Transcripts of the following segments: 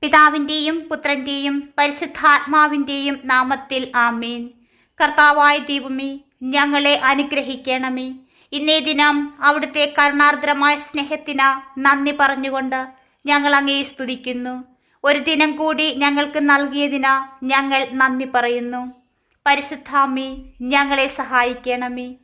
പിതാവിന്റെയും പുത്രന്റെയും പരിശുദ്ധാത്മാവിന്റെയും നാമത്തിൽ ആമേൻ. കർത്താവായ ദൈവമേ ഞങ്ങളെ അനുഗ്രഹിക്കണമേ. ഇന്നേ ദിനം അവിടുത്തെ കരുണാർദ്രമായ സ്നേഹത്തിന നന്ദി പറഞ്ഞുകൊണ്ട് ഞങ്ങൾ അങ്ങേ സ്തുതിക്കുന്നു. ഒരു ദിനം കൂടി ഞങ്ങൾക്ക് നൽകിയതിന ഞങ്ങൾ നന്ദി പറയുന്നു. പരിശുദ്ധാമി ഞങ്ങളെ സഹായിക്കണമേ.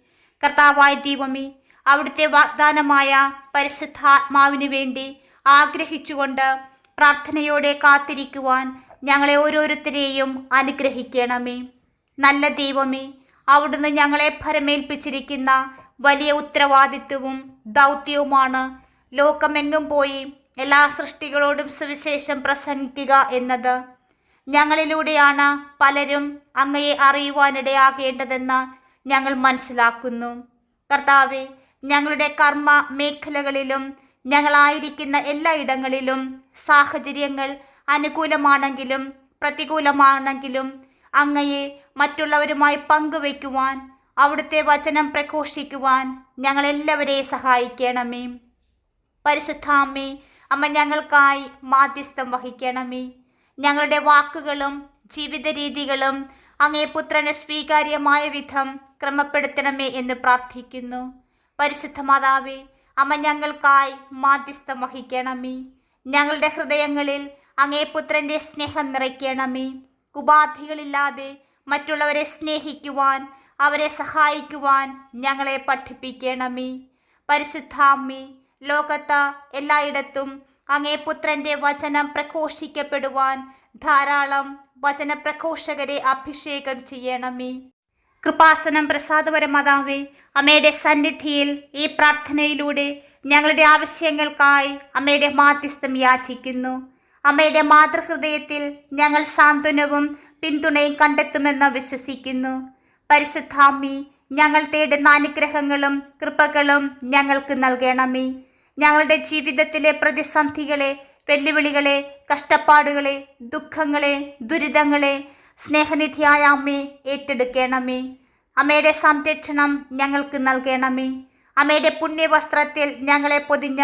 കർത്താവായ ദൈവമേ അവിടുത്തെ വാഗ്ദാനമായ പരിശുദ്ധാത്മാവിന് വേണ്ടി ആഗ്രഹിച്ചുകൊണ്ട് പ്രാർത്ഥനയോടെ കാത്തിരിക്കുവാൻ ഞങ്ങളെ ഓരോരുത്തരെയും അനുഗ്രഹിക്കണമേ. നല്ല ദൈവമേ അവിടുന്ന് ഞങ്ങളെ ഭരമേൽപ്പിച്ചിരിക്കുന്ന വലിയ ഉത്തരവാദിത്വവും ദൗത്യവുമാണ് ലോകമെങ്ങും പോയി എല്ലാ സൃഷ്ടികളോടും സുവിശേഷം പ്രസംഗിക്കുക എന്നത്. ഞങ്ങളിലൂടെയാണ് പലരും അങ്ങയെ അറിയുവാനിടയാകേണ്ടതെന്ന് ഞങ്ങൾ മനസ്സിലാക്കുന്നു. കർത്താവെ ഞങ്ങളുടെ കർമ്മ മേഖലകളിലും ഞങ്ങളായിരിക്കുന്ന എല്ലായിടങ്ങളിലും സാഹചര്യങ്ങൾ അനുകൂലമാണെങ്കിലും പ്രതികൂലമാണെങ്കിലും അങ്ങയെ മറ്റുള്ളവരുമായി പങ്കുവയ്ക്കുവാൻ അവിടുത്തെ വചനം പ്രഘോഷിക്കുവാൻ ഞങ്ങളെല്ലാവരെയും സഹായിക്കണമേ. പരിശുദ്ധാമ്മേ അമ്മ ഞങ്ങൾക്കായി മാധ്യസ്ഥം വഹിക്കണമേ. ഞങ്ങളുടെ വാക്കുകളും ജീവിത രീതികളും അങ്ങേ പുത്രന് സ്വീകാര്യമായ വിധം ക്രമപ്പെടുത്തണമേ എന്ന് പ്രാർത്ഥിക്കുന്നു. പരിശുദ്ധ മാതാവേ അമ്മ ഞങ്ങൾക്കായി മാധ്യസ്ഥം വഹിക്കണമേ. ഞങ്ങളുടെ ഹൃദയങ്ങളിൽ അങ്ങേ പുത്രന്റെ സ്നേഹം നിറയ്ക്കണമേ. ഉപാധികളില്ലാതെ മറ്റുള്ളവരെ സ്നേഹിക്കുവാൻ അവരെ സഹായിക്കുവാൻ ഞങ്ങളെ പഠിപ്പിക്കണമേ. പരിശുദ്ധാമ്മി ലോകത്ത് എല്ലായിടത്തും അങ്ങേ പുത്രന്റെ വചനം പ്രഘോഷിക്കപ്പെടുവാൻ ധാരാളം വചനപ്രഘോഷകരെ അഭിഷേകം ചെയ്യണമേ. കൃപാസനം പ്രസാദപരമാതാവേ അമ്മയുടെ സന്നിധിയിൽ ഈ പ്രാർത്ഥനയിലൂടെ ഞങ്ങളുടെ ആവശ്യങ്ങൾക്കായി അമ്മയുടെ മാധ്യസ്ഥം യാചിക്കുന്നു. അമ്മയുടെ മാതൃഹൃദയത്തിൽ ഞങ്ങൾ സാന്ത്വനവും പിന്തുണയും കണ്ടെത്തുമെന്ന് വിശ്വസിക്കുന്നു. പരിശുദ്ധാമ്മി ഞങ്ങൾ തേടുന്ന അനുഗ്രഹങ്ങളും കൃപകളും ഞങ്ങൾക്ക് നൽകണമേ. ഞങ്ങളുടെ ജീവിതത്തിലെ പ്രതിസന്ധികളെ വെല്ലുവിളികളെ കഷ്ടപ്പാടുകളെ ദുഃഖങ്ങളെ ദുരിതങ്ങളെ സ്നേഹനിധിയായ അമ്മേ ഏറ്റെടുക്കണമേ. അമ്മയുടെ സംരക്ഷണം ഞങ്ങൾക്ക് നൽകണമേ. അമ്മയുടെ പുണ്യവസ്ത്രത്തിൽ ഞങ്ങളെ പൊതിഞ്ഞ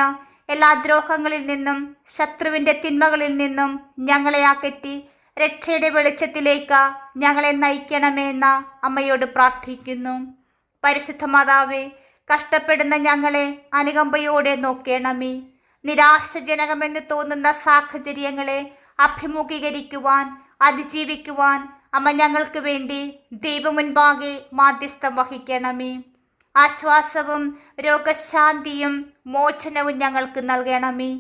എല്ലാ ദ്രോഹങ്ങളിൽ നിന്നും ശത്രുവിന്റെ തിന്മകളിൽ നിന്നും ഞങ്ങളെ അകറ്റി രക്ഷയുടെ വെളിച്ചത്തിലേക്ക് ഞങ്ങളെ നയിക്കണമേ എന്ന അമ്മയോട് പ്രാർത്ഥിക്കുന്നു. പരിശുദ്ധ മാതാവേ കഷ്ടപ്പെടുന്ന ഞങ്ങളെ അനുകമ്പയോടെ നോക്കണമേ. നിരാശജനകമെന്ന് തോന്നുന്ന സാഹചര്യങ്ങളെ അഭിമുഖീകരിക്കുവാൻ അതിജീവിക്കുവാൻ അമ്മ ഞങ്ങൾക്ക് വേണ്ടി ദൈവമുൻപാകെ മാധ്യസ്ഥം വഹിക്കണമേ. ആശ്വാസവും രോഗശാന്തിയും മോചനവും ഞങ്ങൾക്ക് നൽകണമേ.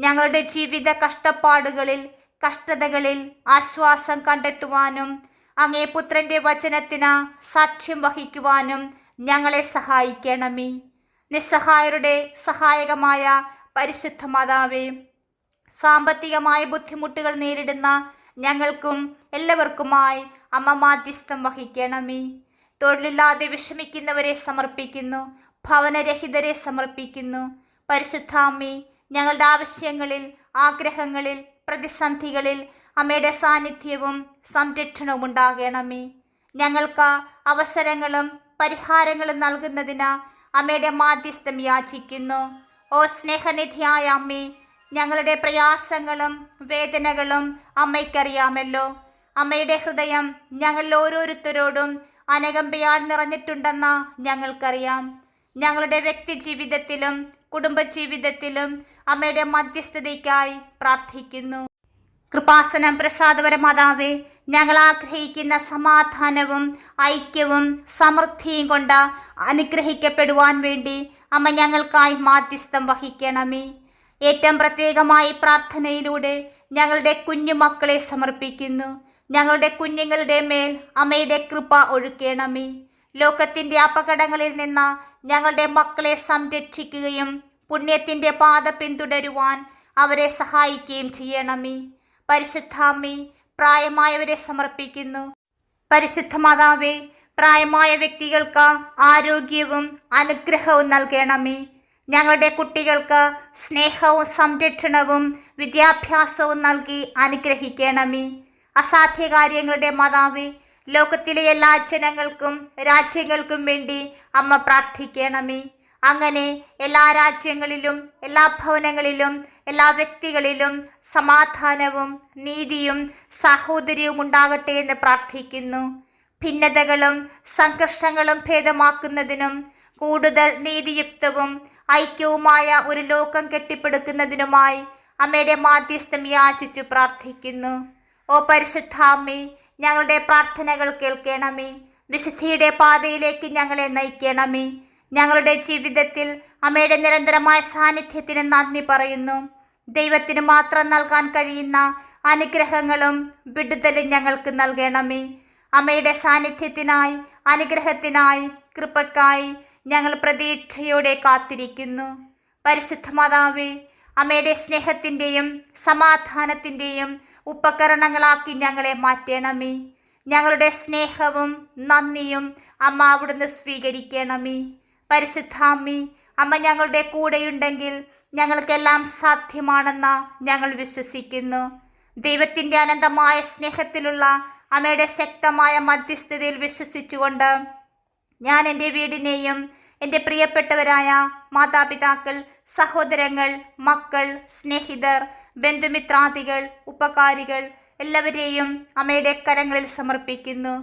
ഞങ്ങളുടെ ജീവിത കഷ്ടപ്പാടുകളിൽ കഷ്ടതകളിൽ ആശ്വാസം കണ്ടെത്തുവാനും അങ്ങേ പുത്രന്റെ വചനത്തിന് സാക്ഷ്യം വഹിക്കുവാനും ഞങ്ങളെ സഹായിക്കണമേ. നിസ്സഹായരുടെ സഹായകമായ പരിശുദ്ധ മാതാവേ സാമ്പത്തികമായ ബുദ്ധിമുട്ടുകൾ നേരിടുന്ന ഞങ്ങൾക്കും എല്ലാവർക്കുമായി അമ്മ മാധ്യസ്ഥം വഹിക്കണമേ. തൊഴിലില്ലാതെ വിഷമിക്കുന്നവരെ സമർപ്പിക്കുന്നു. ഭവനരഹിതരെ സമർപ്പിക്കുന്നു. പരിശുദ്ധാമ്മി ഞങ്ങളുടെ ആവശ്യങ്ങളിൽ ആഗ്രഹങ്ങളിൽ പ്രതിസന്ധികളിൽ അമ്മയുടെ സാന്നിധ്യവും സംരക്ഷണവും ഉണ്ടാകണമേ. ഞങ്ങൾക്ക് അവസരങ്ങളും പരിഹാരങ്ങളും നൽകുന്നതിന് അമ്മയുടെ മാധ്യസ്ഥം യാചിക്കുന്നു. ഓ സ്നേഹനിധിയായ അമ്മേ ഞങ്ങളുടെ പ്രയാസങ്ങളും വേദനകളും അമ്മയ്ക്കറിയാമല്ലോ. അമ്മയുടെ ഹൃദയം ഞങ്ങൾ ഓരോരുത്തരോടും അനകമ്പയാൽ നിറഞ്ഞിട്ടുണ്ടെന്ന ഞങ്ങൾക്കറിയാം. ഞങ്ങളുടെ വ്യക്തി ജീവിതത്തിലും കുടുംബജീവിതത്തിലും അമ്മയുടെ മധ്യസ്ഥതയ്ക്കായി പ്രാർത്ഥിക്കുന്നു. കൃപാസനം പ്രസാദപരമാതാവേ ഞങ്ങൾ ആഗ്രഹിക്കുന്ന സമാധാനവും ഐക്യവും സമൃദ്ധിയും കൊണ്ട് അനുഗ്രഹിക്കപ്പെടുവാൻ വേണ്ടി അമ്മ ഞങ്ങൾക്കായി മാധ്യസ്ഥം വഹിക്കണമേ. ഏറ്റവും പ്രത്യേകമായി പ്രാർത്ഥനയിലൂടെ ഞങ്ങളുടെ കുഞ്ഞു മക്കളെ സമർപ്പിക്കുന്നു. ഞങ്ങളുടെ കുഞ്ഞുങ്ങളുടെ മേൽ അമ്മയുടെ കൃപ ഒഴുക്കണമേ. ലോകത്തിന്റെ അപകടങ്ങളിൽ നിന്ന് ഞങ്ങളുടെ മക്കളെ സംരക്ഷിക്കുകയും പുണ്യത്തിന്റെ പാത പിന്തുടരുവാൻ അവരെ സഹായിക്കുകയും ചെയ്യണമേ. പരിശുദ്ധാമ്മേ പ്രായമായവരെ സമർപ്പിക്കുന്നു. പരിശുദ്ധ മാതാവേ പ്രായമായ വ്യക്തികൾക്ക് ആരോഗ്യവും അനുഗ്രഹവും നൽകണമേ. ഞങ്ങളുടെ കുട്ടികൾക്ക് സ്നേഹവും സംരക്ഷണവും വിദ്യാഭ്യാസവും നൽകി അനുഗ്രഹിക്കണമേ. അസാധ്യ കാര്യങ്ങളുടെ മാതാവേ ലോകത്തിലെ എല്ലാ ജനങ്ങൾക്കും രാജ്യങ്ങൾക്കും വേണ്ടി അമ്മ പ്രാർത്ഥിക്കണമേ. അങ്ങനെ എല്ലാ രാജ്യങ്ങളിലും എല്ലാ ഭവനങ്ങളിലും എല്ലാ വ്യക്തികളിലും സമാധാനവും നീതിയും സാഹോദര്യവും ഉണ്ടാകട്ടെ എന്ന് പ്രാർത്ഥിക്കുന്നു. ഭിന്നതകളും സംഘർഷങ്ങളും ഭേദമാക്കുന്നതിനും കൂടുതൽ നീതിയുക്തവും ഐക്യവുമായ ഒരു ലോകം കെട്ടിപ്പടുക്കുന്നതിനുമായി അമ്മയുടെ മാധ്യസ്ഥം യാചിച്ചു പ്രാർത്ഥിക്കുന്നു. ഓ പരിശുദ്ധാമ്മേ ഞങ്ങളുടെ പ്രാർത്ഥനകൾ കേൾക്കണമേ. വിശുദ്ധിയുടെ പാതയിലേക്ക് ഞങ്ങളെ നയിക്കണമേ. ഞങ്ങളുടെ ജീവിതത്തിൽ അമ്മയുടെ നിരന്തരമായ സാന്നിധ്യത്തിന് നന്ദി പറയുന്നു. ദൈവത്തിന് മാത്രം നൽകാൻ കഴിയുന്ന അനുഗ്രഹങ്ങളും വിടുതലും ഞങ്ങൾക്ക് നൽകണമേ. അമ്മയുടെ സാന്നിധ്യത്തിനായി അനുഗ്രഹത്തിനായി കൃപക്കായി ഞങ്ങൾ പ്രതീക്ഷയോടെ കാത്തിരിക്കുന്നു. പരിശുദ്ധ മാതാവേ അമ്മയുടെ സ്നേഹത്തിന്റെയും സമാധാനത്തിന്റെയും ഉപകരണങ്ങളാക്കി ഞങ്ങളെ മാറ്റണമേ. ഞങ്ങളുടെ സ്നേഹവും നന്ദിയും അമ്മ അവിടുന്ന് സ്വീകരിക്കണമേ. പരിശുദ്ധാമ്മി അമ്മ ഞങ്ങളുടെ കൂടെയുണ്ടെങ്കിൽ ഞങ്ങൾക്കെല്ലാം സാധ്യമാണെന്ന ഞങ്ങൾ വിശ്വസിക്കുന്നു. ദൈവത്തിന്റെ അനന്തമായ സ്നേഹത്തിലുള്ള അമ്മയുടെ ശക്തമായ മധ്യസ്ഥതയിൽ വിശ്വസിച്ചുകൊണ്ട് ഞാൻ എന്റെ വീടിനെയും എന്റെ പ്രിയപ്പെട്ടവരായ മാതാപിതാക്കൾ സഹോദരങ്ങൾ മക്കൾ സ്നേഹിതർ ബന്ധുമിത്രാദികൾ ഉപകാരികൾ എല്ലാവരെയും അമ്മയുടെ കരങ്ങളിൽ സമർപ്പിക്കുന്നു.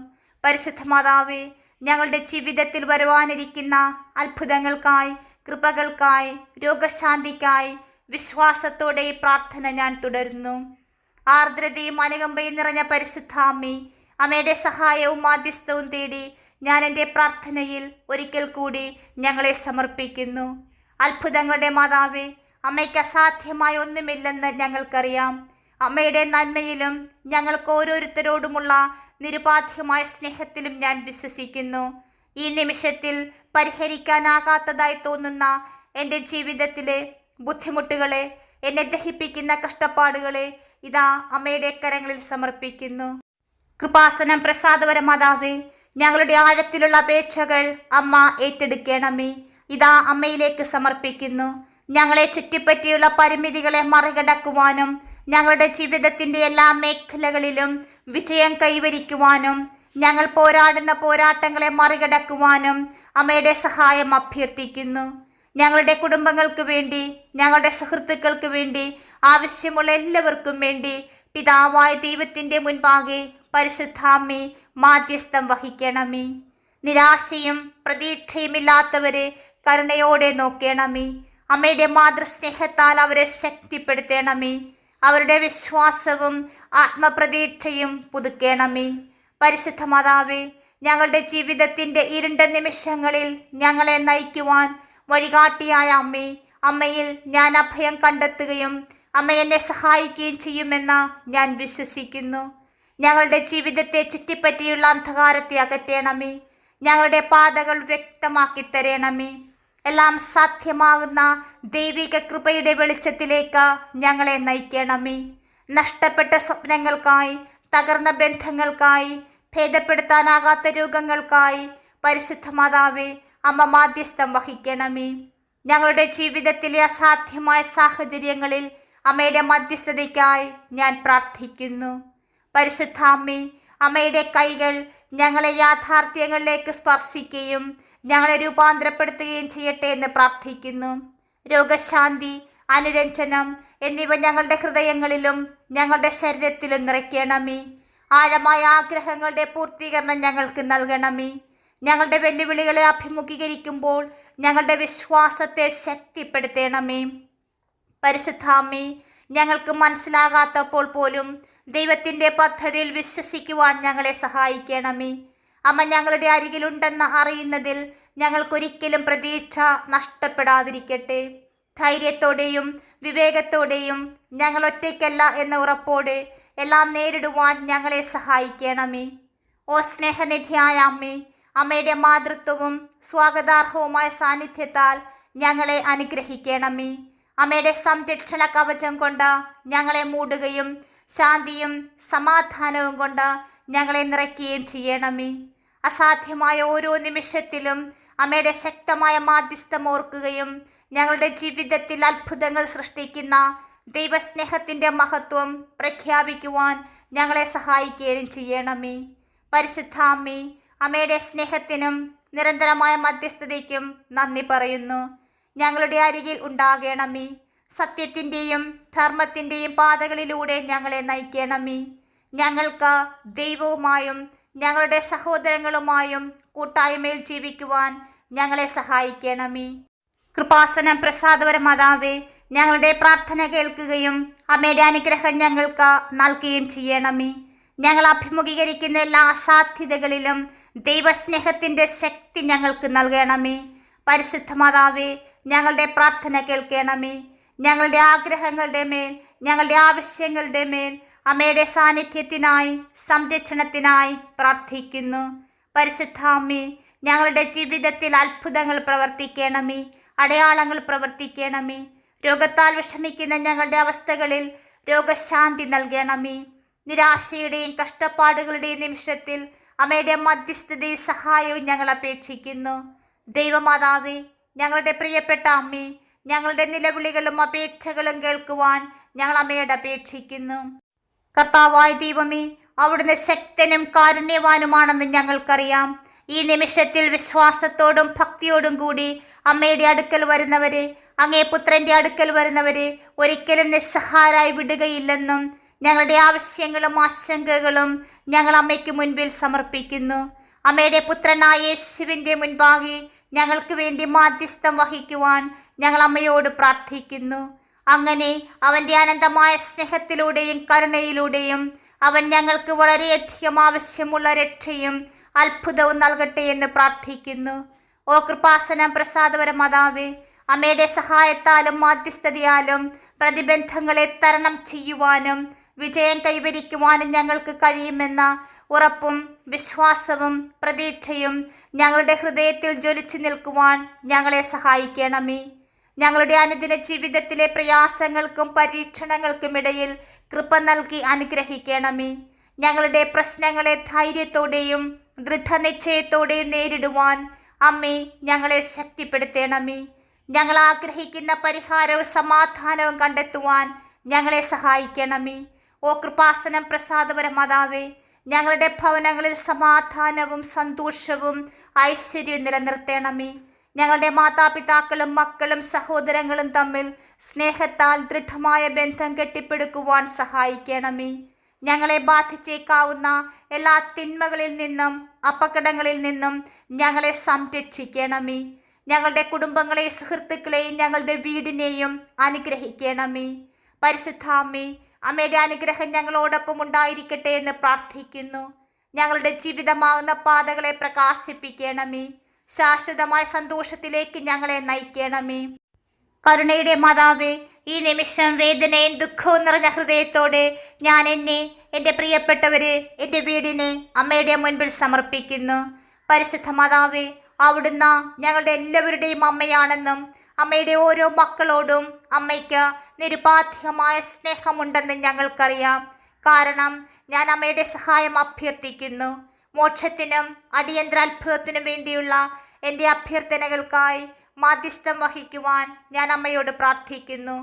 പരിശുദ്ധ മാതാവേ ഞങ്ങളുടെ ജീവിതത്തിൽ വരുവാനിരിക്കുന്ന അത്ഭുതങ്ങൾക്കായി കൃപകൾക്കായി രോഗശാന്തിക്കായി വിശ്വാസത്തോടെ ഈ പ്രാർത്ഥന ഞാൻ തുടരുന്നു. ആർദ്രതയും അനുകമ്പയും നിറഞ്ഞ പരിശുദ്ധാമ്മി അമ്മയുടെ സഹായവും മാധ്യസ്ഥവും തേടി ഞാൻ എന്റെ പ്രാർത്ഥനയിൽ ഒരിക്കൽ കൂടി ഞങ്ങളെ സമർപ്പിക്കുന്നു. അത്ഭുതങ്ങളുടെ മാതാവേ അമ്മയ്ക്ക് അസാധ്യമായ ഒന്നുമില്ലെന്ന് ഞങ്ങൾക്കറിയാം. അമ്മയുടെ നന്മയിലും ഞങ്ങൾക്ക് ഓരോരുത്തരോടുമുള്ള നിരുപാധ്യമായ സ്നേഹത്തിലും ഞാൻ വിശ്വസിക്കുന്നു. ഈ നിമിഷത്തിൽ പരിഹരിക്കാനാകാത്തതായി തോന്നുന്ന എന്റെ ജീവിതത്തിലെ ബുദ്ധിമുട്ടുകളെ എന്നെ ദഹിപ്പിക്കുന്ന കഷ്ടപ്പാടുകളെ ഇതാ അമ്മയുടെ കരങ്ങളിൽ സമർപ്പിക്കുന്നു. കൃപാസനം പ്രസാദവര മാതാവേ ഞങ്ങളുടെ ആഴത്തിലുള്ള അപേക്ഷകൾ അമ്മ ഏറ്റെടുക്കണമേ. ഇതാ അമ്മയിലേക്ക് സമർപ്പിക്കുന്നു. ഞങ്ങളെ ചുറ്റിപ്പറ്റിയുള്ള പരിമിതികളെ മറികടക്കുവാനും ഞങ്ങളുടെ ജീവിതത്തിന്റെ എല്ലാ മേഖലകളിലും വിജയം കൈവരിക്കുവാനും ഞങ്ങൾ പോരാടുന്ന പോരാട്ടങ്ങളെ മറികടക്കുവാനും അമ്മയുടെ സഹായം അഭ്യർത്ഥിക്കുന്നു. ഞങ്ങളുടെ കുടുംബങ്ങൾക്ക് വേണ്ടി ഞങ്ങളുടെ സുഹൃത്തുക്കൾക്ക് വേണ്ടി ആവശ്യമുള്ള എല്ലാവർക്കും വേണ്ടി പിതാവായ ദൈവത്തിന്റെ മുൻപാകെ പരിശുദ്ധാമ്മേ മാധ്യസ്ഥം വഹിക്കണമേ. നിരാശയും പ്രതീക്ഷയുമില്ലാത്തവരെ കരുണയോടെ നോക്കണമേ. അമ്മയുടെ മാതൃസ്നേഹത്താൽ അവരെ ശക്തിപ്പെടുത്തണമേ. അവരുടെ വിശ്വാസവും ആത്മപ്രതീക്ഷയും പുതുക്കണമേ. പരിശുദ്ധ മാതാവേ ഞങ്ങളുടെ ജീവിതത്തിന്റെ ഇരുണ്ട നിമിഷങ്ങളിൽ ഞങ്ങളെ നയിക്കുവാൻ വഴികാട്ടിയായ അമ്മേ അമ്മയിൽ ഞാൻ അഭയം കണ്ടെത്തുകയും അമ്മ എന്നെ സഹായിക്കുകയും ചെയ്യുമെന്ന ഞാൻ വിശ്വസിക്കുന്നു. ഞങ്ങളുടെ ജീവിതത്തെ ചുറ്റിപ്പറ്റിയുള്ള അന്ധകാരത്തെ അകറ്റണമേ. ഞങ്ങളുടെ പാതകൾ വ്യക്തമാക്കി തരണമേ. എല്ലാം സാധ്യമാകുന്ന ദൈവിക കൃപയുടെ വെളിച്ചത്തിലേക്ക് ഞങ്ങളെ നയിക്കണമേ. നഷ്ടപ്പെട്ട സ്വപ്നങ്ങൾക്കായി തകർന്ന ബന്ധങ്ങൾക്കായി ഭേദപ്പെടുത്താനാകാത്ത രോഗങ്ങൾക്കായി പരിശുദ്ധ മാതാവേ അമ്മ മാധ്യസ്ഥം വഹിക്കണമേ. ഞങ്ങളുടെ ജീവിതത്തിലെ അസാധ്യമായ സാഹചര്യങ്ങളിൽ അമ്മയുടെ മധ്യസ്ഥതയ്ക്കായി ഞാൻ പ്രാർത്ഥിക്കുന്നു. പരിശുദ്ധാമ്മേ അമ്മയുടെ കൈകൾ ഞങ്ങളെ യാഥാർത്ഥ്യങ്ങളിലേക്ക് സ്പർശിക്കുകയും ഞങ്ങളെ രൂപാന്തരപ്പെടുത്തുകയും ചെയ്യട്ടെ എന്ന് പ്രാർത്ഥിക്കുന്നു. രോഗശാന്തി അനുരഞ്ജനം എന്നിവ ഞങ്ങളുടെ ഹൃദയങ്ങളിലും ഞങ്ങളുടെ ശരീരത്തിലും നിറയ്ക്കണമേ. ആഴമായ ആഗ്രഹങ്ങളുടെ പൂർത്തീകരണം ഞങ്ങൾക്ക് നൽകണമേ. ഞങ്ങളുടെ വെല്ലുവിളികളെ അഭിമുഖീകരിക്കുമ്പോൾ ഞങ്ങളുടെ വിശ്വാസത്തെ ശക്തിപ്പെടുത്തണമേ. പരിശുദ്ധാമ്മേ ഞങ്ങൾക്ക് മനസ്സിലാകാത്തപ്പോൾ പോലും ദൈവത്തിന്റെ പദ്ധതിയിൽ വിശ്വസിക്കുവാൻ ഞങ്ങളെ സഹായിക്കണമേ. അമ്മ ഞങ്ങളുടെ അരികിലുണ്ടെന്ന് അറിയുന്നതിൽ ഞങ്ങൾക്കൊരിക്കലും പ്രതീക്ഷ നഷ്ടപ്പെടാതിരിക്കട്ടെ. ധൈര്യത്തോടെയും വിവേകത്തോടെയും ഞങ്ങൾ ഒറ്റയ്ക്കല്ല എന്ന ഉറപ്പോടെ എല്ലാം നേരിടുവാൻ ഞങ്ങളെ സഹായിക്കണമേ. ഓ സ്നേഹനിധിയായ അമ്മേ അമ്മയുടെ മാതൃത്വവും സ്വാഗതാർഹവുമായ സാന്നിധ്യത്താൽ ഞങ്ങളെ അനുഗ്രഹിക്കണമേ. അമ്മയുടെ സംരക്ഷണ കവചം കൊണ്ട് ഞങ്ങളെ മൂടുകയും ശാന്തിയും സമാധാനവും കൊണ്ട് ഞങ്ങളെ നിറയ്ക്കുകയും ചെയ്യണമേ. അസാധ്യമായ ഓരോ നിമിഷത്തിലും അമ്മയുടെ ശക്തമായ മാധ്യസ്ഥം ഓർക്കുകയും ഞങ്ങളുടെ ജീവിതത്തിൽ അത്ഭുതങ്ങൾ സൃഷ്ടിക്കുന്ന ദൈവസ്നേഹത്തിന്റെ മഹത്വം പ്രഖ്യാപിക്കുവാൻ ഞങ്ങളെ സഹായിക്കുകയും ചെയ്യണമേ. പരിശുദ്ധാമ്മേ അമ്മയുടെ സ്നേഹത്തിനും നിരന്തരമായ മധ്യസ്ഥതയ്ക്കും നന്ദി പറയുന്നു. ഞങ്ങളുടെ അരികിൽ ഉണ്ടാകണമേ. സത്യത്തിന്റെയും ധർമ്മത്തിന്റെയും പാതകളിലൂടെ ഞങ്ങളെ നയിക്കണമേ. ഞങ്ങൾക്ക് ദൈവവുമായും ഞങ്ങളുടെ സഹോദരങ്ങളുമായും കൂട്ടായ്മയിൽ ജീവിക്കുവാൻ ഞങ്ങളെ സഹായിക്കണമേ. കൃപാസനം പ്രസാദപര മാതാവേ ഞങ്ങളുടെ പ്രാർത്ഥന കേൾക്കുകയും അമ്മയുടെ അനുഗ്രഹം ഞങ്ങൾക്ക് നൽകുകയും ചെയ്യണമേ. ഞങ്ങൾ അഭിമുഖീകരിക്കുന്ന എല്ലാ അസാധ്യതകളിലും ദൈവസ്നേഹത്തിന്റെ ശക്തി ഞങ്ങൾക്ക് നൽകണമേ. പരിശുദ്ധ മാതാവേ ഞങ്ങളുടെ പ്രാർത്ഥന കേൾക്കണമേ. ഞങ്ങളുടെ ആഗ്രഹങ്ങളുടെ മേൽ ഞങ്ങളുടെ ആവശ്യങ്ങളുടെ മേൽ അമ്മയുടെ സാന്നിധ്യത്തിനായി സംരക്ഷണത്തിനായി പ്രാർത്ഥിക്കുന്നു. പരിശുദ്ധാമ്മേ ഞങ്ങളുടെ ജീവിതത്തിൽ അത്ഭുതങ്ങൾ പ്രവർത്തിക്കണമേ അടയാളങ്ങൾ പ്രവർത്തിക്കണമേ. രോഗത്താൽ വിഷമിക്കുന്ന ഞങ്ങളുടെ അവസ്ഥകളിൽ രോഗശാന്തി നൽകണമേ. നിരാശയുടെയും കഷ്ടപ്പാടുകളുടെയും നിമിഷത്തിൽ അമ്മയുടെ മധ്യസ്ഥതയും സഹായവും ഞങ്ങൾ അപേക്ഷിക്കുന്നു. ദൈവമാതാവേ ഞങ്ങളുടെ പ്രിയപ്പെട്ട അമ്മേ ഞങ്ങളുടെ നിലവിളികളും അപേക്ഷകളും കേൾക്കുവാൻ ഞങ്ങൾ അമ്മയോട് അപേക്ഷിക്കുന്നു. കർത്താവായ ദൈവമേ അവിടുന്ന് ശക്തനും കാരുണ്യവാനുമാണെന്ന് ഞങ്ങൾക്കറിയാം. ഈ നിമിഷത്തിൽ വിശ്വാസത്തോടും ഭക്തിയോടും കൂടി അമ്മയുടെ അടുക്കൽ വരുന്നവരെ അങ്ങേ പുത്രന്റെ അടുക്കൽ വരുന്നവരെ ഒരിക്കലും നിസ്സഹാരായി വിടുകയില്ലെന്നും ഞങ്ങളുടെ ആവശ്യങ്ങളും ആശങ്കകളും ഞങ്ങൾ അമ്മയ്ക്ക് മുൻപിൽ സമർപ്പിക്കുന്നു. അമ്മയുടെ പുത്രനായ യേശുവിന്റെ മുൻപാകെ ഞങ്ങൾക്ക് വേണ്ടി മാധ്യസ്ഥം വഹിക്കുവാൻ ഞങ്ങൾ അമ്മയോട് പ്രാർത്ഥിക്കുന്നു. അങ്ങനെ അവന്റെ അനന്തമായ സ്നേഹത്തിലൂടെയും കരുണയിലൂടെയും അവൻ ഞങ്ങൾക്ക് വളരെയധികം ആവശ്യമുള്ള രക്ഷയും അത്ഭുതവും നൽകട്ടെ എന്ന് പ്രാർത്ഥിക്കുന്നു. ഓ കൃപാസന പ്രസാദപര മാതാവേ അമ്മയുടെ സഹായത്താലും മാധ്യസ്ഥതയാലും പ്രതിബന്ധങ്ങളെ തരണം ചെയ്യുവാനും വിജയം കൈവരിക്കുവാനും ഞങ്ങൾക്ക് കഴിയുമെന്ന ഉറപ്പും വിശ്വാസവും പ്രതീക്ഷയും ഞങ്ങളുടെ ഹൃദയത്തിൽ ജ്വലിച്ചു നിൽക്കുവാൻ ഞങ്ങളെ സഹായിക്കണമേ. ഞങ്ങളുടെ അനുദിന ജീവിതത്തിലെ പ്രയാസങ്ങൾക്കും പരീക്ഷണങ്ങൾക്കും ഇടയിൽ കൃപ നൽകി അനുഗ്രഹിക്കണമേ. ഞങ്ങളുടെ പ്രശ്നങ്ങളെ ധൈര്യത്തോടെയും ദൃഢനിശ്ചയത്തോടെയും നേരിടുവാൻ അമ്മേ ഞങ്ങളെ ശക്തിപ്പെടുത്തണമേ. ഞങ്ങൾ ആഗ്രഹിക്കുന്ന പരിഹാരവും സമാധാനവും കണ്ടെത്തുവാൻ ഞങ്ങളെ സഹായിക്കണമേ. ഓ കൃപാസനം പ്രസാദപര മാതാവേ ഞങ്ങളുടെ ഭവനങ്ങളിൽ സമാധാനവും സന്തോഷവും ഐശ്വര്യവും നിലനിർത്തണമേ. ഞങ്ങളുടെ മാതാപിതാക്കളും മക്കളും സഹോദരങ്ങളും തമ്മിൽ സ്നേഹത്താൽ ദൃഢമായ ബന്ധം കെട്ടിപ്പടുക്കുവാൻ സഹായിക്കണമേ. ഞങ്ങളെ ബാധിച്ചേക്കാവുന്ന എല്ലാ തിന്മകളിൽ നിന്നും അപകടങ്ങളിൽ നിന്നും ഞങ്ങളെ സംരക്ഷിക്കണമേ. ഞങ്ങളുടെ കുടുംബങ്ങളെ സുഹൃത്തുക്കളെയും ഞങ്ങളുടെ വീടിനെയും അനുഗ്രഹിക്കണമേ. പരിശുദ്ധാമ്മേ അമ്മയുടെ അനുഗ്രഹം ഞങ്ങളോടൊപ്പം ഉണ്ടായിരിക്കട്ടെ എന്ന് പ്രാർത്ഥിക്കുന്നു. ഞങ്ങളുടെ ജീവിതമാകുന്ന പാതകളെ പ്രകാശിപ്പിക്കണമേ. ശാശ്വതമായ സന്തോഷത്തിലേക്ക് ഞങ്ങളെ നയിക്കണമേ. കരുണയുടെ മാതാവേ ഈ നിമിഷം വേദനയും ദുഃഖവും നിറഞ്ഞ ഹൃദയത്തോടെ ഞാൻ എന്നെ എന്റെ പ്രിയപ്പെട്ടവരെ എന്റെ വീടിനെ അമ്മയുടെ മുൻപിൽ സമർപ്പിക്കുന്നു. പരിശുദ്ധ മാതാവേ അവിടുന്ന് ഞങ്ങളുടെ എല്ലാവരുടെയും അമ്മയാണെന്നും അമ്മയുടെ ഓരോ മക്കളോടും അമ്മയ്ക്ക് നിരുപാധികമായ സ്നേഹമുണ്ടെന്നും ഞങ്ങൾക്കറിയാം. കാരണം ഞാൻ അമ്മയുടെ സഹായം അഭ്യർത്ഥിക്കുന്നു. മോക്ഷത്തിനും അടിയന്തരാത്ഭുതത്തിനും വേണ്ടിയുള്ള എന്റെ അഭ്യർത്ഥനകൾക്കായി മാധ്യസ്ഥം വഹിക്കുവാൻ ഞാൻ അമ്മയോട് പ്രാർത്ഥിക്കുന്നു.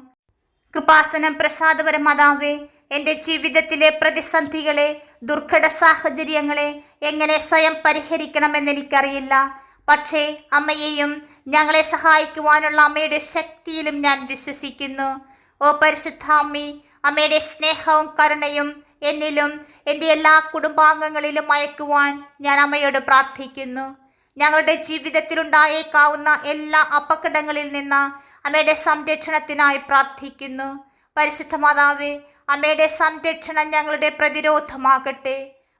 കൃപാസനം പ്രസാദപര മാതാവേ എന്റെ ജീവിതത്തിലെ പ്രതിസന്ധികളെ ദുർഘട സാഹചര്യങ്ങളെ എങ്ങനെ സ്വയം പരിഹരിക്കണമെന്ന് എനിക്കറിയില്ല. പക്ഷേ അമ്മയെയും ഞങ്ങളെ സഹായിക്കുവാനുള്ള അമ്മയുടെ ശക്തിയിലും ഞാൻ വിശ്വസിക്കുന്നു. ഓ പരിശുദ്ധാമ്മി അമ്മയുടെ സ്നേഹവും കരുണയും എന്നിലും എന്റെ എല്ലാ കുടുംബാംഗങ്ങളിലും അയക്കുവാൻ ഞാൻ അമ്മയോട് പ്രാർത്ഥിക്കുന്നു. ഞങ്ങളുടെ ജീവിതത്തിലുണ്ടായേക്കാവുന്ന എല്ലാ അപകടങ്ങളിൽ നിന്ന് അമ്മയുടെ സംരക്ഷണത്തിനായി പ്രാർത്ഥിക്കുന്നു. പരിശുദ്ധ മാതാവേ അമ്മയുടെ സംരക്ഷണം ഞങ്ങളുടെ പ്രതിരോധമാകട്ടെ.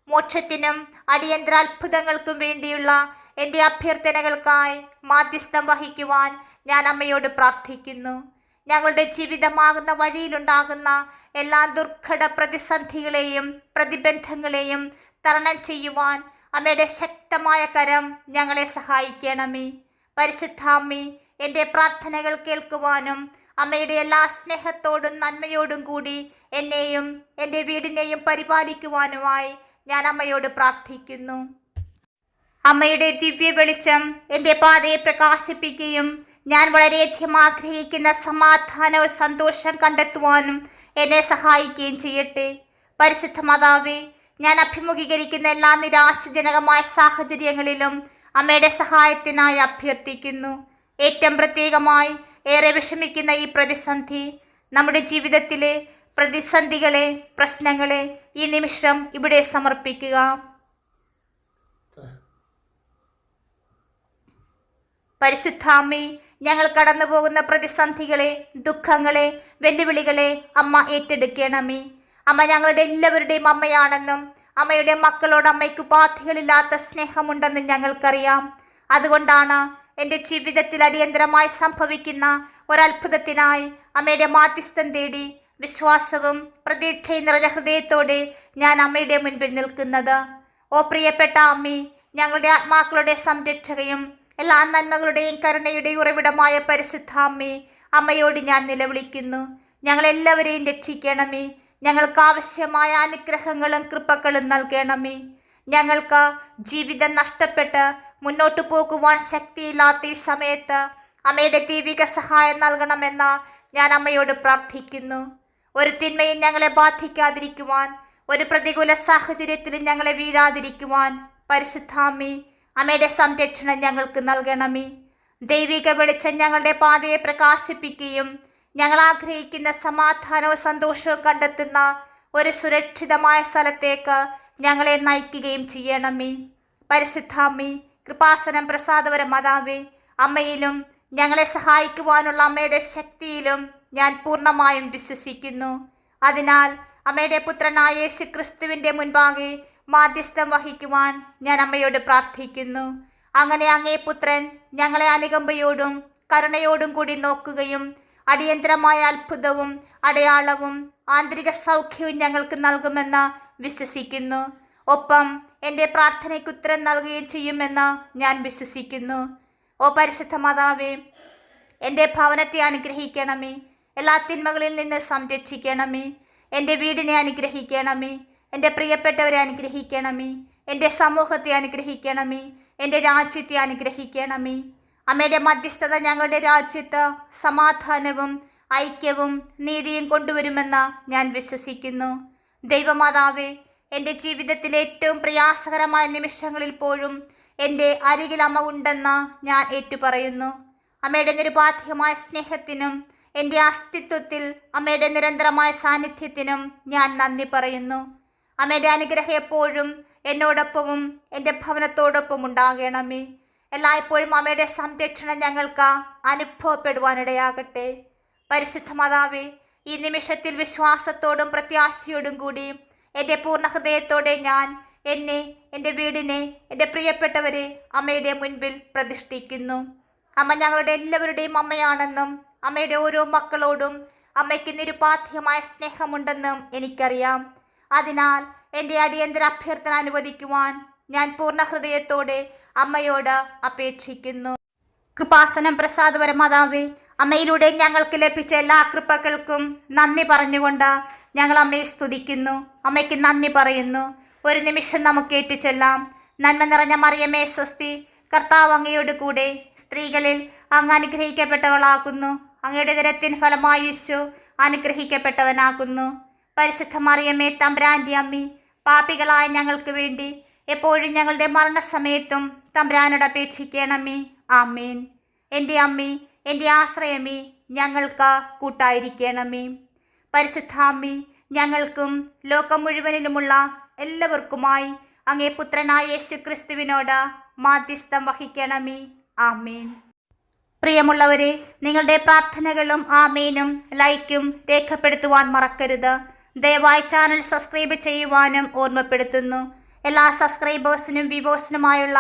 മോക്ഷത്തിനും അടിയന്തര അത്ഭുതങ്ങൾക്കും വേണ്ടിയുള്ള എന്റെ അഭ്യർത്ഥനകൾക്കായി മാധ്യസ്ഥം വഹിക്കുവാൻ ഞാൻ അമ്മയോട് പ്രാർത്ഥിക്കുന്നു. ഞങ്ങളുടെ ജീവിതമാകുന്ന വഴിയിലുണ്ടാകുന്ന എല്ലാ ദുർഘട പ്രതിസന്ധികളെയും പ്രതിബന്ധങ്ങളെയും തരണം ചെയ്യുവാൻ അമ്മയുടെ ശക്തമായ കരം ഞങ്ങളെ സഹായിക്കണമേ. പരിശുദ്ധാമ്മേ എന്റെ പ്രാർത്ഥനകൾ കേൾക്കുവാനും അമ്മയുടെ എല്ലാ സ്നേഹത്തോടും നന്മയോടും കൂടി എന്നെയും എന്റെ വീടിനെയും പരിപാലിക്കുവാനുമായി ഞാൻ അമ്മയോട് പ്രാർത്ഥിക്കുന്നു. അമ്മയുടെ ദിവ്യ വെളിച്ചം എന്റെ പാതയെ പ്രകാശിപ്പിക്കുകയും ഞാൻ വളരെയധികം ആഗ്രഹിക്കുന്ന സമാധാനവും സന്തോഷം കണ്ടെത്തുവാനും എന്നെ സഹായിക്കുകയും ചെയ്യട്ടെ. പരിശുദ്ധ മാതാവേ ഞാൻ അഭിമുഖീകരിക്കുന്ന എല്ലാ നിരാശജനകമായ സാഹചര്യങ്ങളിലും അമ്മയുടെ സഹായത്തിനായി അഭ്യർത്ഥിക്കുന്നു. ഏറ്റവും പ്രത്യേകമായി ഏറെ വിഷമിക്കുന്ന ഈ പ്രതിസന്ധി നമ്മുടെ ജീവിതത്തിലെ പ്രതിസന്ധികളെ പ്രശ്നങ്ങളെ ഈ നിമിഷം ഇവിടെ സമർപ്പിക്കുക. പരിശുദ്ധാമ്മേ ഞങ്ങൾ കടന്നു പോകുന്ന പ്രതിസന്ധികളെ ദുഃഖങ്ങളെ വെല്ലുവിളികളെ അമ്മ ഏറ്റെടുക്കണമേ. അമ്മ ഞങ്ങളുടെ എല്ലാവരുടെയും അമ്മയാണെന്നും അമ്മയുടെ മക്കളോട് അമ്മയ്ക്ക് ഉപാധികളില്ലാത്ത സ്നേഹമുണ്ടെന്നും ഞങ്ങൾക്കറിയാം. അതുകൊണ്ടാണ് എന്റെ ജീവിതത്തിൽ അടിയന്തരമായി സംഭവിക്കുന്ന ഒരത്ഭുതത്തിനായി അമ്മയുടെ മാധ്യസ്ഥം തേടി വിശ്വാസവും പ്രതീക്ഷയും നിറഞ്ഞ ഹൃദയത്തോടെ ഞാൻ അമ്മയുടെ മുൻപിൽ നിൽക്കുന്നത്. ഓ പ്രിയപ്പെട്ട അമ്മി ഞങ്ങളുടെ ആത്മാക്കളുടെ സംരക്ഷകയും എല്ലാ നന്മകളുടെയും കരുണയുടെയും ഉറവിടമായ പരിശുദ്ധാമ്മേ അമ്മയോട് ഞാൻ നിലവിളിക്കുന്നു. ഞങ്ങളെല്ലാവരെയും രക്ഷിക്കണമേ. ഞങ്ങൾക്ക് ആവശ്യമായ അനുഗ്രഹങ്ങളും കൃപകളും നൽകണമേ. ഞങ്ങൾക്ക് ജീവിതം നഷ്ടപ്പെട്ട് മുന്നോട്ടു പോകുവാൻ ശക്തിയില്ലാത്ത ഈ സമയത്ത് അമ്മയുടെ ദൈവിക സഹായം നൽകണമെന്ന് ഞാൻ അമ്മയോട് പ്രാർത്ഥിക്കുന്നു. ഒരു തിന്മയും ഞങ്ങളെ ബാധിക്കാതിരിക്കുവാൻ ഒരു പ്രതികൂല സാഹചര്യത്തിലും ഞങ്ങളെ വീഴാതിരിക്കുവാൻ പരിശുദ്ധാമ്മി അമ്മയുടെ സംരക്ഷണം ഞങ്ങൾക്ക് നൽകണമേ. ദൈവിക വെളിച്ചം ഞങ്ങളുടെ പാതയെ പ്രകാശിപ്പിക്കുകയും ഞങ്ങൾ ആഗ്രഹിക്കുന്ന സമാധാനവും സന്തോഷവും കണ്ടെത്തുന്ന ഒരു സുരക്ഷിതമായ സ്ഥലത്തേക്ക് ഞങ്ങളെ നയിക്കുകയും ചെയ്യണമേ. പരിശുദ്ധാമ്മി കൃപാസനം പ്രസാദവര മാതാവേ അമ്മയിലും ഞങ്ങളെ സഹായിക്കുവാനുള്ള അമ്മയുടെ ശക്തിയിലും ഞാൻ പൂർണമായും വിശ്വസിക്കുന്നു. അതിനാൽ അമ്മയുടെ പുത്രനായ യേശു ക്രിസ്തുവിന്റെ മുൻപാകെ മാധ്യസ്ഥം വഹിക്കുവാൻ ഞാൻ അമ്മയോട് പ്രാർത്ഥിക്കുന്നു. അങ്ങനെ അങ്ങേ പുത്രൻ ഞങ്ങളെ അനുകമ്പയോടും കരുണയോടും കൂടി നോക്കുകയും അടിയന്തരമായ അത്ഭുതവും അടയാളവും ആന്തരിക സൗഖ്യവും ഞങ്ങൾക്ക് നൽകുമെന്ന് വിശ്വസിക്കുന്നു. ഒപ്പം എന്റെ പ്രാർത്ഥനയ്ക്ക് ഉത്തരം നൽകുകയും ചെയ്യുമെന്ന് ഞാൻ വിശ്വസിക്കുന്നു. ഓ പരിശുദ്ധ മാതാവേ എന്റെ ഭവനത്തെ അനുഗ്രഹിക്കണമേ. എല്ലാ തിന്മകളിൽ നിന്ന് സംരക്ഷിക്കണമേ. എന്റെ വീടിനെ അനുഗ്രഹിക്കണമേ. എന്റെ പ്രിയപ്പെട്ടവരെ അനുഗ്രഹിക്കണമേ. എന്റെ സമൂഹത്തെ അനുഗ്രഹിക്കണമേ. എന്റെ രാജ്യത്തെ അനുഗ്രഹിക്കണമേ. അമ്മയുടെ മധ്യസ്ഥത ഞങ്ങളുടെ രാജ്യത്ത് സമാധാനവും ഐക്യവും നീതിയും കൊണ്ടുവരുമെന്ന് ഞാൻ വിശ്വസിക്കുന്നു. ദൈവമാതാവേ എന്റെ ജീവിതത്തിലെ ഏറ്റവും പ്രയാസകരമായ നിമിഷങ്ങളിൽ പോലും എന്റെ അരികിൽ അമ്മ ഉണ്ടെന്ന് ഞാൻ ഏറ്റുപറയുന്നു. അമ്മയുടെ നിരുപാധികമായ സ്നേഹത്തിനും എന്റെ അസ്തിത്വത്തിൽ അമ്മയുടെ നിരന്തരമായ സാന്നിധ്യത്തിനും ഞാൻ നന്ദി പറയുന്നു. അമ്മയുടെ അനുഗ്രഹം എപ്പോഴും എന്നോടൊപ്പവും എന്റെ ഭവനത്തോടൊപ്പം ഉണ്ടാകണമേ. എല്ലായ്പ്പോഴും അമ്മയുടെ സംരക്ഷണം ഞങ്ങൾക്ക് അനുഭവപ്പെടുവാനിടയാകട്ടെ. പരിശുദ്ധ മാതാവേ ഈ നിമിഷത്തിൽ വിശ്വാസത്തോടും പ്രത്യാശയോടും കൂടി എന്റെ പൂർണ ഹൃദയത്തോടെ ഞാൻ എന്നെ എന്റെ വീടിനെ എന്റെ പ്രിയപ്പെട്ടവരെ അമ്മയുടെ മുൻപിൽ പ്രതിഷ്ഠിക്കുന്നു. അമ്മ ഞങ്ങളുടെ എല്ലാവരുടെയും അമ്മയാണെന്നും അമ്മയുടെ ഓരോ മക്കളോടും അമ്മയ്ക്ക് നിരുപാധ്യമായ സ്നേഹമുണ്ടെന്നും എനിക്കറിയാം. അതിനാൽ എന്റെ അടിയന്തര അഭ്യർത്ഥന അനുവദിക്കുവാൻ ഞാൻ പൂർണ ഹൃദയത്തോടെ അമ്മയോട് അപേക്ഷിക്കുന്നു. കൃപാസനം പ്രസാദപര മാതാവേ അമ്മയിലൂടെ ഞങ്ങൾക്ക് ലഭിച്ച എല്ലാ കൃപകൾക്കും നന്ദി പറഞ്ഞുകൊണ്ട് ഞങ്ങൾ അമ്മയെ സ്തുതിക്കുന്നു. അമ്മയ്ക്ക് നന്ദി പറയുന്നു. ഒരു നിമിഷം നമുക്ക് ഏറ്റുചൊല്ലാം. നന്മ നിറഞ്ഞ മറിയമേ സ്വസ്തി കർത്താവ് അങ്ങയോട് കൂടെ സ്ത്രീകളിൽ അങ്ങ് അനുഗ്രഹിക്കപ്പെട്ടവളാകുന്നു. അങ്ങയുടെ ദരത്തിൻ ഫലമായി യേശു അനുഗ്രഹിക്കപ്പെട്ടവനാകുന്നു. പരിശുദ്ധ മറിയമ്മേ തമ്പ്രാന്റെ അമ്മി പാപികളായ ഞങ്ങൾക്ക് വേണ്ടി എപ്പോഴും ഞങ്ങളുടെ മരണസമയത്തും തമ്പ്രാനോട് അപേക്ഷിക്കണമേ. ആമീൻ. എന്റെ അമ്മി എന്റെ ആശ്രയമേ ഞങ്ങൾക്ക് കൂട്ടായിരിക്കണമേ. പരിശുദ്ധാമ്മി ഞങ്ങൾക്കും ലോകം മുഴുവനിലുമുള്ള എല്ലാവർക്കുമായി അങ്ങേ പുത്രനായ യേശു ക്രിസ്തുവിനോട് മാധ്യസ്ഥം വഹിക്കണമേ. ആമീൻ. പ്രിയമുള്ളവരെ നിങ്ങളുടെ പ്രാർത്ഥനകളും ആമീനും ലൈക്കും രേഖപ്പെടുത്തുവാൻ മറക്കരുത്. ദയവായി ചാനൽ സബ്സ്ക്രൈബ് ചെയ്യുവാനും ഓർമ്മപ്പെടുത്തുന്നു. എല്ലാ സബ്സ്ക്രൈബേഴ്സിനും വ്യൂവേഴ്സിനുമായുള്ള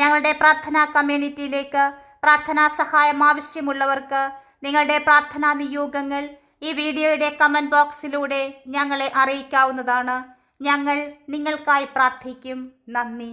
ഞങ്ങളുടെ പ്രാർത്ഥനാ കമ്മ്യൂണിറ്റിയിലേക്ക് പ്രാർത്ഥനാ സഹായം ആവശ്യമുള്ളവർക്ക് നിങ്ങളുടെ പ്രാർത്ഥനാ നിയോഗങ്ങൾ ഈ വീഡിയോയുടെ കമന്റ് ബോക്സിലൂടെ ഞങ്ങളെ അറിയിക്കാവുന്നതാണ്. ഞങ്ങൾ നിങ്ങൾക്കായി പ്രാർത്ഥിക്കും. നന്ദി.